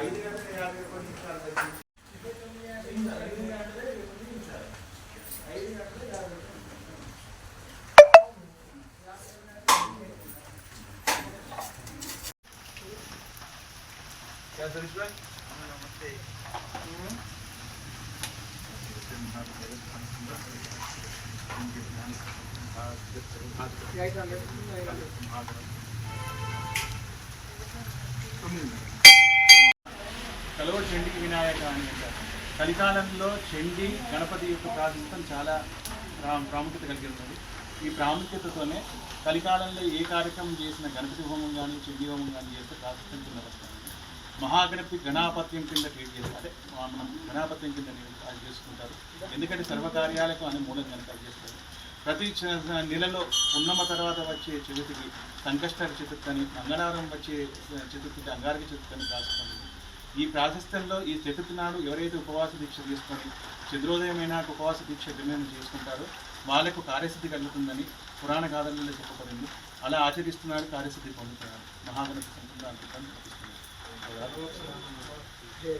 ఐదు గంటల యాభై కొన్ని నిమిషాలు కలువ చెండికి వినాయక అని అంటారు. కలికాలంలో చండి గణపతి యొక్క ప్రాశస్తం చాలా ప్రా- ప్రాముఖ్యత కలిగి ఉంటుంది ఈ ప్రాముఖ్యతతోనే కలికాలంలో ఏ కార్యక్రమం చేసిన గణపతి హోమం కానీ చెండి హోమం కానీ చేస్తే ప్రాశస్తం కింద వస్తుంది మహాగణపతి గణాపత్యం కింద ట్రీట్ చేస్తారు అంటే మనం గణాపత్యం కింద అది చేసుకుంటారు. ఎందుకంటే సర్వకార్యాలకు అని మూలం కనుక చేస్తారు. ప్రతి చ- నెలలో ఉన్నమ తర్వాత వచ్చే చతుర్థికి సంకష్ట చతుర్థి అని మంగళవారం వచ్చే చతుర్థికి అంగారక చతుర్థి అని రాస్తుంది ఈ ప్రాశస్త్యంలో ఈ చతుర్థి నాడు ఎవరైతే ఉపవాస దీక్ష తీసుకొని చంద్రోదయమైన ఉపవాస దీక్ష నిర్ణయం చేసుకుంటారో వాళ్ళకు కార్యసిద్ధి కలుగుతుందని పురాణ గాథలలో చెప్పబడింది. అలా ఆచరిస్తున్నాడు కార్యసిద్ధి పొందుతున్నాడు మహాగణపతి যে